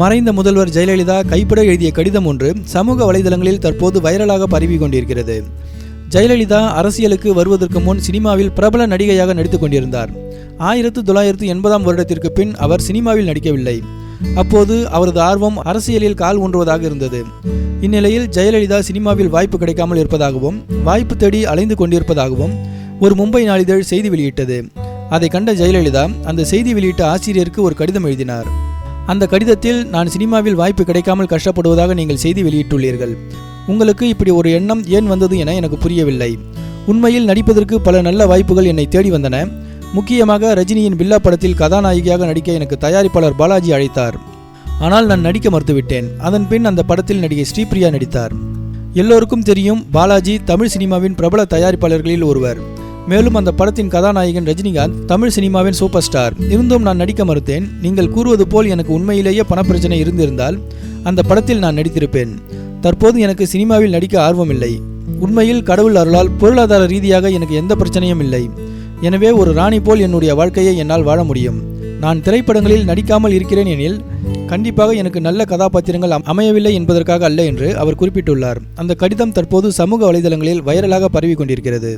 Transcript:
மறைந்த முதல்வர் ஜெயலலிதா கைப்பட எழுதிய கடிதம் ஒன்று சமூக வலைதளங்களில் தற்போது வைரலாக பரவி கொண்டிருக்கிறது. ஜெயலலிதா அரசியலுக்கு வருவதற்கு முன் சினிமாவில் பிரபல நடிகையாக நடித்துக் கொண்டிருந்தார். ஆயிரத்து தொள்ளாயிரத்து எண்பதாம் வருடத்திற்கு பின் அவர் சினிமாவில் நடிக்கவில்லை. அப்போது அவரது ஆர்வம் அரசியலில் கால் ஊன்றுவதாக இருந்தது. இந்நிலையில் ஜெயலலிதா சினிமாவில் வாய்ப்பு கிடைக்காமல் இருப்பதாகவும் வாய்ப்பு தேடி அலைந்து கொண்டிருப்பதாகவும் ஒரு மும்பை நாளிதழ் செய்தி வெளியிட்டது. அதை கண்ட ஜெயலலிதா அந்த செய்தி வெளியிட்ட ஆசிரியருக்கு ஒரு கடிதம் எழுதினார். அந்த கடிதத்தில் நான் சினிமாவில் வாய்ப்பு கிடைக்காமல் கஷ்டப்படுவதாக நீங்கள் செய்தி வெளியிட்டுள்ளீர்கள். உங்களுக்கு இப்படி ஒரு எண்ணம் ஏன் வந்தது என எனக்கு புரியவில்லை. உண்மையில் நடிப்பதற்கு பல நல்ல வாய்ப்புகள் என்னை தேடி வந்தன. முக்கியமாக ரஜினியின் பில்லா படத்தில் கதாநாயகியாக நடிக்க எனக்கு தயாரிப்பாளர் பாலாஜி அழைத்தார். ஆனால் நான் நடிக்க மறுத்துவிட்டேன். அதன் பின் அந்த படத்தில் நடிகை ஸ்ரீபிரியா நடித்தார். எல்லோருக்கும் தெரியும் பாலாஜி தமிழ் சினிமாவின் பிரபல தயாரிப்பாளர்களில் ஒருவர். மேலும் அந்த படத்தின் கதாநாயகன் ரஜினிகாந்த் தமிழ் சினிமாவின் சூப்பர் ஸ்டார். இருந்தும் நான் நடிக்க மறுத்தேன். நீங்கள் கூறுவது போல் எனக்கு உண்மையிலேயே பணப்பிரச்சனை இருந்திருந்தால் அந்த படத்தில் நான் நடித்திருப்பேன். தற்போது எனக்கு சினிமாவில் நடிக்க ஆர்வமில்லை. உண்மையில் கடவுள் அருளால் பொருளாதார ரீதியாக எனக்கு எந்த பிரச்சனையும் இல்லை. எனவே ஒரு ராணி போல் என்னுடைய வாழ்க்கையை என்னால் வாழ முடியும். நான் திரைப்படங்களில் நடிக்காமல் இருக்கிறேன் எனில் கண்டிப்பாக எனக்கு நல்ல கதாபாத்திரங்கள் அமையவில்லை என்பதற்காக அல்ல என்று அவர் குறிப்பிட்டுள்ளார். அந்த கடிதம் தற்போது சமூக வலைதளங்களில் வைரலாக பரவி கொண்டிருக்கிறது